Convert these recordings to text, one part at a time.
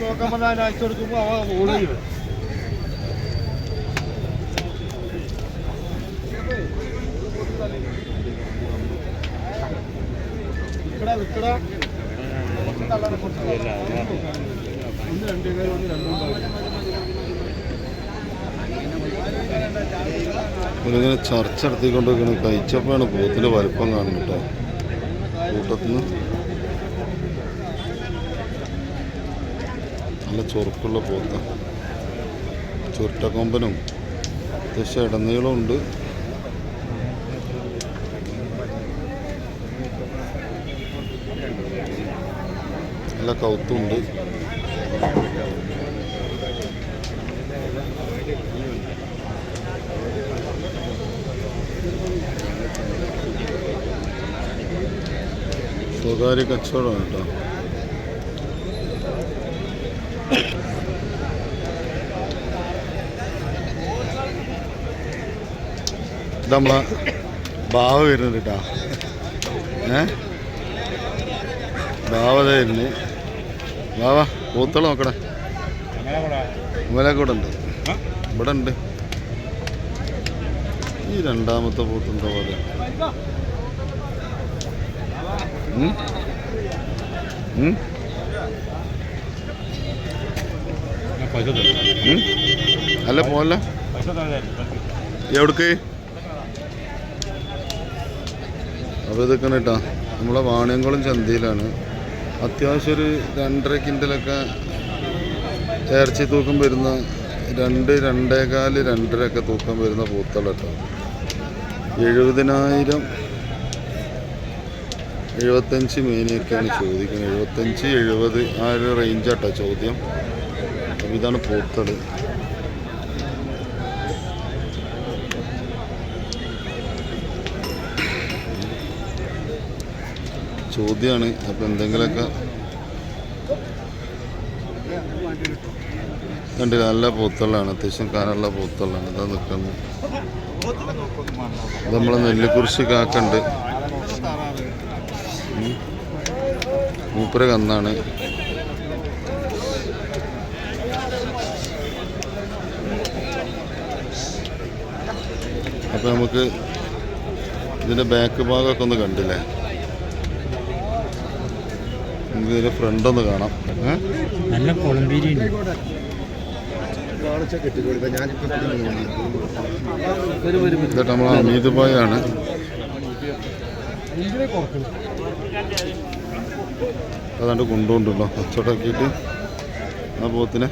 നോക്കാൻ ഞാൻ അവ രണ്ടേ ചർച്ച നടത്തിക്കൊണ്ടിരിക്കണം കഴിച്ചപ്പോഴാണ് പോത്തിന്റെ വലിപ്പം കാണുന്നത് കേട്ടോ. കൂട്ടത്തിന് നല്ല ചൊറുക്കുള്ള പോത്ത. ചുരുട്ടക്കൊമ്പനും അത്യാവശ്യം ഇടനീളമുണ്ട് നല്ല കൗത്തുണ്ട് സ്വകാര്യ കച്ചവടമാണ് കേട്ടോ. നമ്മളെ ബാവ വരുന്നുണ്ട് കേട്ടോ ഏ? ബാവ ദേ വരുന്നു. ബാവ പൂത്തളം നോക്കണേ ഇവലൊക്കെ ഉണ്ട് ഇവിടെ ഉണ്ട് ഈ രണ്ടാമത്തെ പൂത്ത് എന്താ പോലെ? അല്ല പോലെ എവിടേക്ക്? അപ്പോൾ ഇതൊക്കെ കേട്ടോ നമ്മളെ വാണിയംകുളം ചന്തയിലാണ്. അത്യാവശ്യം ഒരു രണ്ടര കിൻഡലൊക്കെ ഇറച്ചി തൂക്കം വരുന്ന രണ്ട് രണ്ടേകാൽ രണ്ടര ഒക്കെ തൂക്കം വരുന്ന പൂത്തള കേട്ടോ എഴുപതിനായിരം എഴുപത്തഞ്ച് മീനൊക്കെയാണ് ചോദിക്കുന്നത്. എഴുപത്തഞ്ച് എഴുപത് ആ ഒരു റേഞ്ചാട്ടോ ചോദ്യം. അപ്പോൾ ഇതാണ് പൂത്തൾ. ചോദ്യമാണ് അപ്പോൾ എന്തെങ്കിലുമൊക്കെ കണ്ടി നല്ല പൂത്തളാണ് അത്യാവശ്യം കാനുള്ള പൂത്തളാണ് ഇതാ നിൽക്കുന്നത് ഇത് നമ്മളെ നെല്ലിക്കുറിശി കാക്കുണ്ട്. മൂപ്പര കന്നാണ്. അപ്പോൾ നമുക്ക് ഇതിന്റെ ബാക്ക് ഭാഗമൊക്കെ ഒന്ന് കണ്ടില്ലേ? നമുക്ക് ഇതിന്റെ ഫ്രണ്ട് ഒന്ന് കാണാം. നല്ല കൊളംബീരി ഇതൊക്കെ നമ്മൾ അമീത് ഭായ് ആണ്. അതാണ്ട് കൊണ്ടുകൊണ്ടുണ്ടോ കച്ചവടമാക്കിയിട്ട് ആ പോത്തിന്.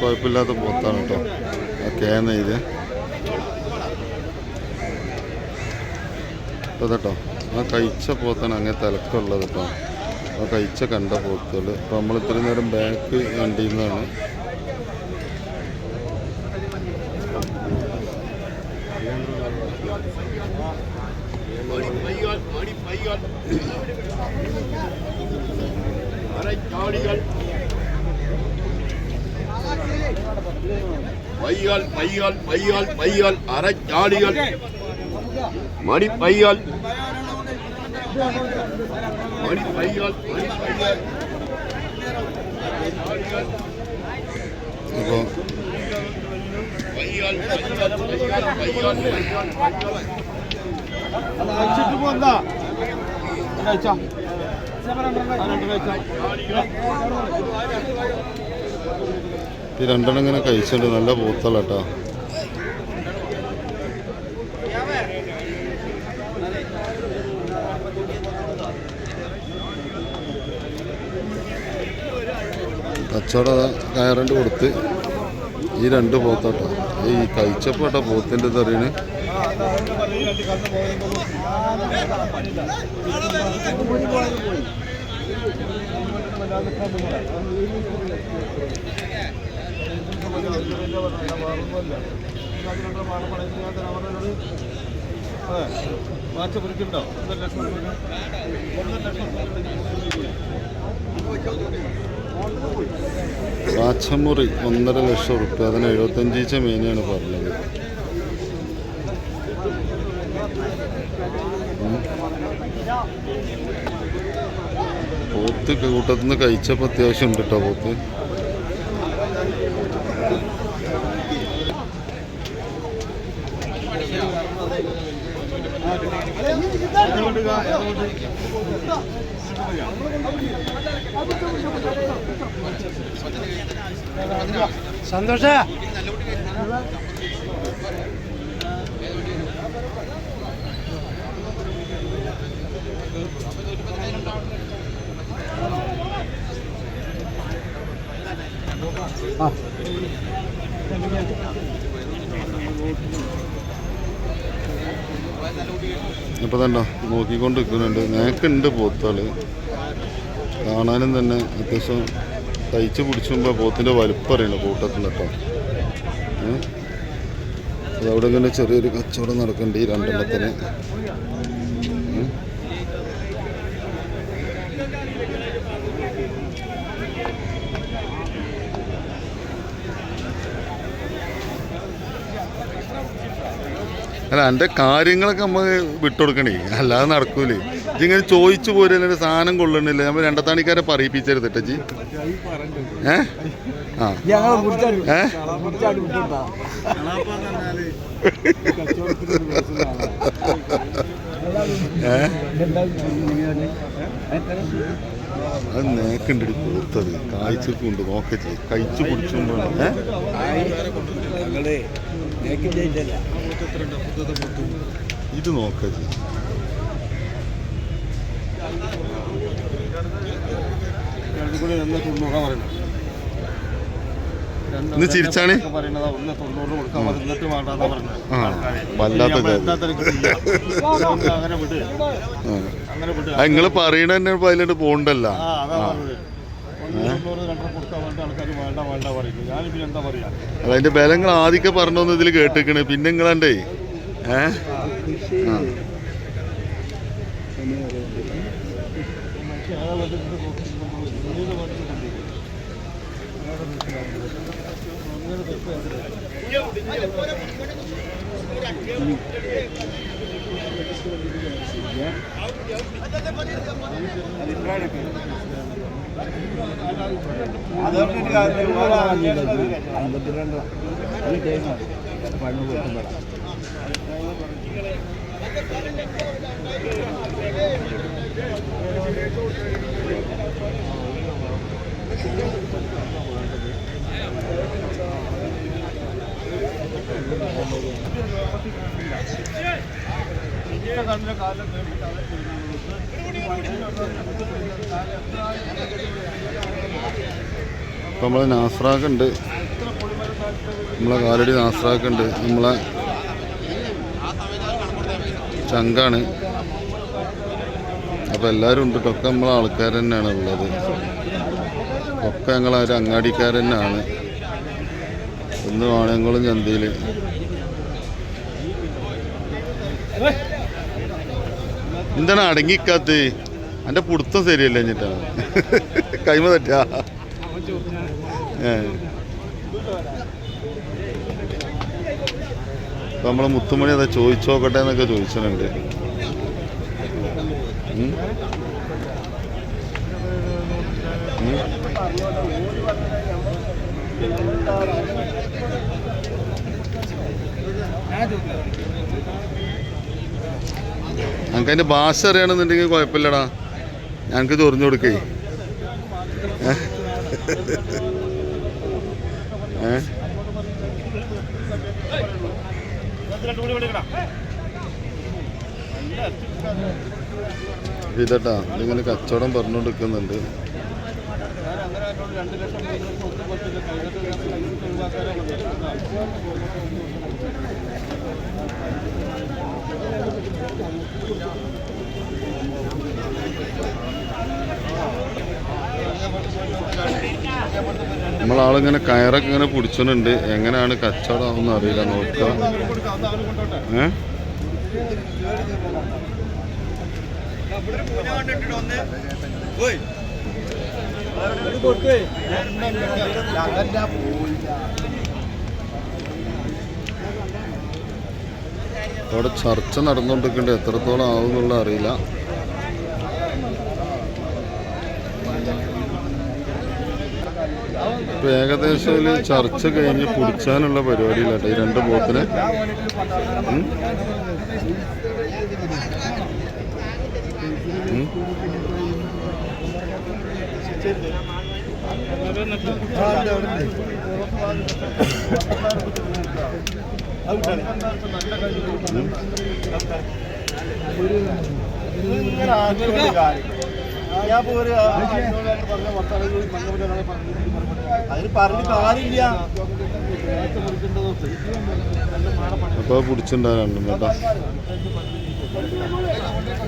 കുഴപ്പമില്ലാത്ത പോത്താണ് കേട്ടോ. ആ കേന്ന ഇത്. അതെട്ടോ ആ കഴിച്ച പോത്താണ് അങ്ങനെ തിലക്കുള്ളത് കേട്ടോ. കഴിച്ച കണ്ട പോത്തുകൾ അപ്പോൾ നമ്മൾ ഇത്രയും നേരം ബാക്ക് കണ്ടിരുന്നതാണ് പയ്യാൽ പയ്യാൽ പയ്യാൽ പയ്യാൽ അരച്ചാടികൾ. മണി പയ്യാൽ. മണി പയ്യാൽ രണ്ടെണ്ണം ഇങ്ങനെ കഴിച്ചിട്ടുണ്ട് നല്ല കേട്ടോ കച്ചവടം കയറണ്ട് കൊടുത്ത് ഈ രണ്ട് പോത്തോട്ട. ഈ കഴിച്ചപ്പോട്ടോ പോത്തിന്റെ തെറിയണ് ണ്ടോ ഒന്നര ലക്ഷം. ഒന്നര ലക്ഷം. വാച്ചമുറി ഒന്നര ലക്ഷം റുപ്യ. അതിന് എഴുപത്തഞ്ച് ഇച്ച മേനെയാണ് പറഞ്ഞത്. പോത്ത് കൂട്ടത്തിൽ നിന്ന് കഴിച്ചപ്പോൾ അത്യാവശ്യം ഉണ്ട് കേട്ടോ പോത്ത്. അതുകൊണ്ട് സന്തോഷ. ഇപ്പോൾ തന്നെ നോക്കിക്കൊണ്ട് നിൽക്കുന്നുണ്ട് ഞങ്ങൾക്കുണ്ട് പോത്തുകൾ കാണാനും തന്നെ അത്യാവശ്യം തയ്ച്ച് പിടിച്ചുമ്പോൾ പോത്തിന്റെ വലുപ്പം അറിയണം കൂട്ടത്തിൽ കേട്ടോ? അതവിടെ ഇങ്ങനെ ചെറിയൊരു കച്ചവടം നടക്കുന്നുണ്ട് ഈ രണ്ടെണ്ണത്തിന്. അല്ല എന്റെ കാര്യങ്ങളൊക്കെ നമ്മൾ വിട്ടുകൊടുക്കണേ അല്ലാതെ നടക്കൂലേ. ഇതിങ്ങനെ ചോദിച്ചു പോരുന്നൊരു സാധനം കൊള്ളണില്ല നമ്മൾ രണ്ടത്താണിക്കാരെ പറയിപ്പിച്ചരുത് ജി ഏ? ആ. ഏ? ഏ? അത് നേക്കുണ്ടടി പോത്തത് കായ്ച്ചൊക്കെ നോക്ക ചെയ്യും കഴിച്ചു കുടിച്ചുകൊണ്ടോ ഏ? ഇത് നോക്ക ചെയ്യും രണ്ടും കൂടി ഒന്ന് തൊണ്ണൂറാ പറയുന്നത് രണ്ട് ഇന്ന് ചിരിച്ചാണ്? ഒക്കെ പറയണതാ ഒന്ന് തൊണ്ണൂറ് കൊടുക്കാൻ മതി എന്നിട്ട് വേണ്ടാന്നാ പറഞ്ഞത് ആ, ആൾക്കാര്. വല്ലാത്ത നിങ്ങൾ പറയണ തന്നെ പതിലോട്ട് അതിലോട്ട് പോകണ്ടല്ല അതിന്റെ ബലങ്ങൾ പറഞ്ഞത് ഇതിൽ കേട്ടിരിക്കണേ പിന്നെ നിങ്ങളണ്ടേ ഏഹ് വേണ്ട വേണ്ട പറയുന്നു ഞാനിപ്പോ എന്താ പറയാ അതിന്റെ ബലങ്ങൾ നമ്മളെ നാസ്രാക്കുണ്ട്. നമ്മളെ കാലടി നാസ്രാക്കുണ്ട്. നമ്മളെ ചങ്കാണ്. അപ്പോൾ എല്ലാവരും ഉണ്ട്. ഒക്കെ നമ്മളെ ആൾക്കാർ തന്നെയാണ് ഉള്ളത്. ഒക്കെ ഞങ്ങളെ ഒരു അങ്ങാടിക്കാർ തന്നെയാണ്. ഇന്ന് വാണയങ്ങളും ചന്തയിൽ എന്താണ് അടങ്ങിക്കാത്ത്? എന്റെ പുടുത്തം ശരിയല്ല എന്നിട്ടാണ് കൈമ തെറ്റാ? ഏ. നമ്മളെ മുത്തുമണി ചോദിച്ചു ചോദിച്ചോക്കട്ടെ എന്നൊക്കെ ചോദിച്ചിട്ടുണ്ട്. ഞങ്ങൾക്ക് ഭാഷ അറിയണമെന്നുണ്ടെങ്കിൽ കുഴപ്പമില്ലടാ ഞങ്ങൾക്ക് ചൊറിഞ്ഞു കൊടുക്കേ ഏ? ഇതട്ടാ ഇതിങ്ങനെ കച്ചവടം പറഞ്ഞുകൊണ്ടിരിക്കുന്നുണ്ട് ഞാൻ നമ്മളാളിങ്ങനെ കയറൊക്കെ ഇങ്ങനെ പിടിച്ചിട്ടുണ്ട്. എങ്ങനെയാണ് കച്ചവടം ആവുന്ന അറിയില്ല ഏ? അവിടെ ചർച്ച നടന്നുകൊണ്ടിരിക്കുന്നുണ്ട്. എത്രത്തോളം ആവും എന്നുള്ള അറിയില്ല. ഇപ്പൊ ഏകദേശം ഒരു ചർച്ച കഴിഞ്ഞ് പിടിച്ചാനുള്ള പരിപാടിയില്ലാട്ടെ ഈ രണ്ട്? ഉം? ഞാൻ പോര് പറഞ്ഞ വർത്താനം അതിന് പറഞ്ഞ കാര്യമില്ല. അപ്പോൾ പിടിച്ചിട്ടുണ്ടാകും കേട്ടോ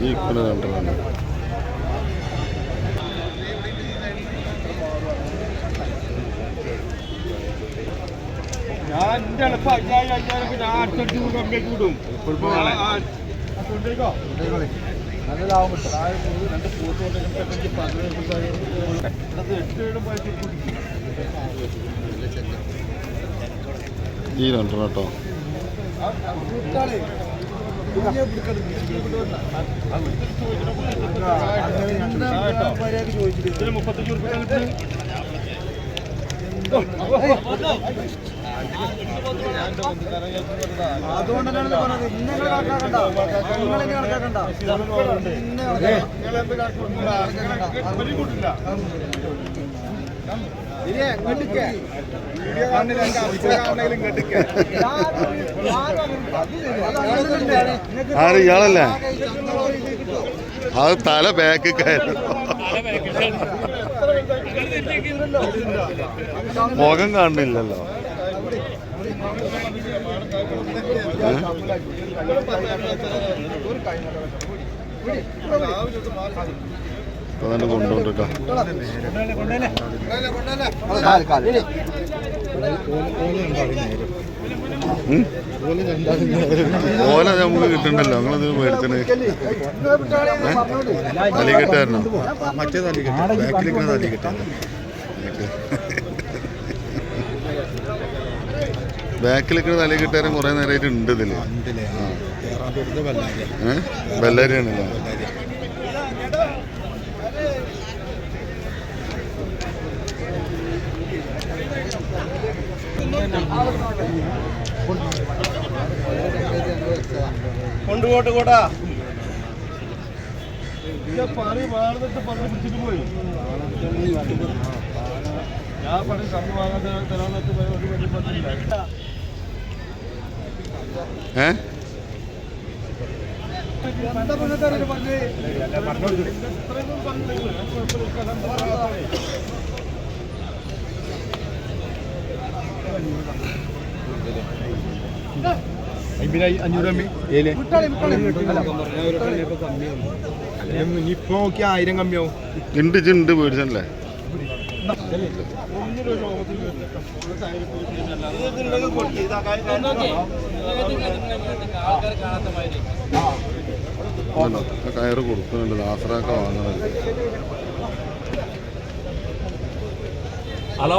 ഈ ഇക്കണ രണ്ടെണ്ണം ഞാൻ എന്റെ എളുപ്പം അയ്യായിരം അയ്യായിരം ഞാൻ അടുത്തടുത്ത് കമ്മിയാക്കി വിടും കൊണ്ടേക്കോ നല്ല ലാഭം കിട്ടും രണ്ട് പൂത്ത് എട്ട് ഏഴും പോയിട്ട് ഈ രണ്ടെണ്ണം കേട്ടോ മുപ്പത്തഞ്ച് റുപ്യ കിട്ടും അതുകൊണ്ടാണ് പറഞ്ഞത് ഇന്നെ കണക്കാക്കണ്ട നിങ്ങൾ ഇനി കണക്കാക്കണ്ട നിങ്ങൾ കൂട്ടില്ല ആര് ഇയാളല്ലേ? അത് തല ബാക്ക് മുഖം കാണുന്നില്ലല്ലോ ഏ? ഓല നമുക്ക് കിട്ടണ്ടല്ലോ. നിങ്ങളത് മേടിച്ചത് തലികെട്ടായിരുന്നോ മറ്റേ തല്ലിക്കെട്ട് ബാക്കിലിരിക്കുന്ന തല്ലിക്കെട്ട് ബാക്കിലൊക്കെ തല കിട്ടാനും കുറെ നേരമായിട്ട് ഉണ്ട് ഇതിൽ. ബെല്ലാരിയാണല്ലോ? കൊണ്ടുപോട്ട് കൂടാ. പണി വാർന്നിട്ട് പറഞ്ഞ് പിടിച്ചിട്ട് പോയി. ഞാൻ പണി കമ്മി വാങ്ങാൻ തരാന്നിട്ട് ഒരു വലിയ പറ്റില്ല ഏഹ് നോക്കി ആയിരം കമ്മിയാവും ഉണ്ട് കയറ് കൊടുക്കുന്നുണ്ട് ദാസറൊക്കെ വാങ്ങുന്നത്. ഹലോ?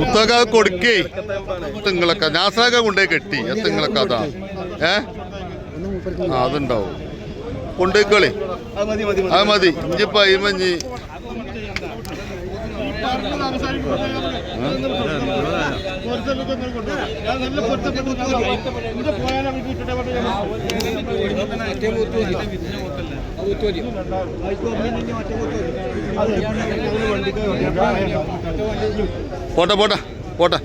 മുത്തക കൊടുക്കേ. തിങ്ങളൊക്കെ ഞാസാക കൊണ്ടേ കെട്ടി. തിങ്ങളൊക്കെ അതാ. ഏ? ആ അതുണ്ടാവും. കൊണ്ടേക്കളി അത് മതി. ഇഞ്ചിപ്പ നല്ല പൊരുത്തപ്പെട്ടു പോട്ടെ പോട്ടെ പോട്ടെ.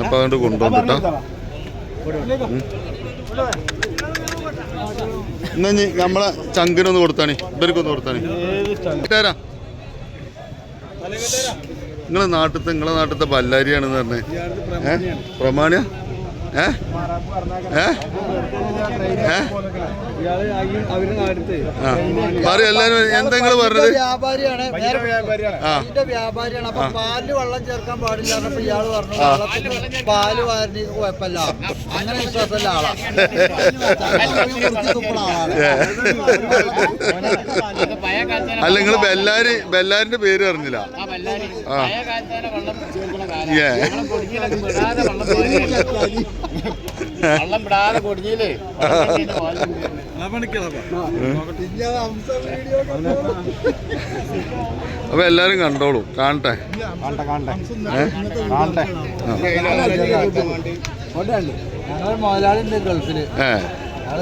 അപ്പൊ അതുകൊണ്ട് കൊണ്ടുവന്നിട്ടാ? എന്നാ നമ്മളെ ചങ്കിനൊന്ന് കൊടുത്താണി ഇവർക്കൊന്ന് കൊടുത്താണി. തരാ. നിങ്ങളെ നാട്ടിലത്തെ നിങ്ങളെ നാട്ടിലത്തെ ബല്ലാരിയാണെന്ന് പറഞ്ഞേ. ഏ? പ്രമാണിയാ? പറയൂ എല്ലാരും എന്താ നിങ്ങൾ പറഞ്ഞത്? വ്യാപാരിയാണ്. വ്യാപാരിയാണ്. അപ്പൊ പാലിൽ വെള്ളം ചേർക്കാൻ പാടില്ല ഇയാൾ പറഞ്ഞു വെള്ളത്തിന് പാൽ വാരണി കുഴപ്പമില്ല. അങ്ങനെ വിശ്വാസമല്ല ആളാ. അല്ല നിങ്ങൾ ബെല്ലാരി ബെല്ലാരിന്റെ പേര് അറിഞ്ഞില്ല. വെള്ളം വിടാതെ കൊടിഞ്ഞില്ലേ അപ്പൊ എല്ലാരും കണ്ടോളൂ. കാണട്ടെ. മുതലാളി ഉണ്ട് ഗൾഫിൽ.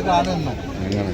കാണുന്നു. അങ്ങനെ.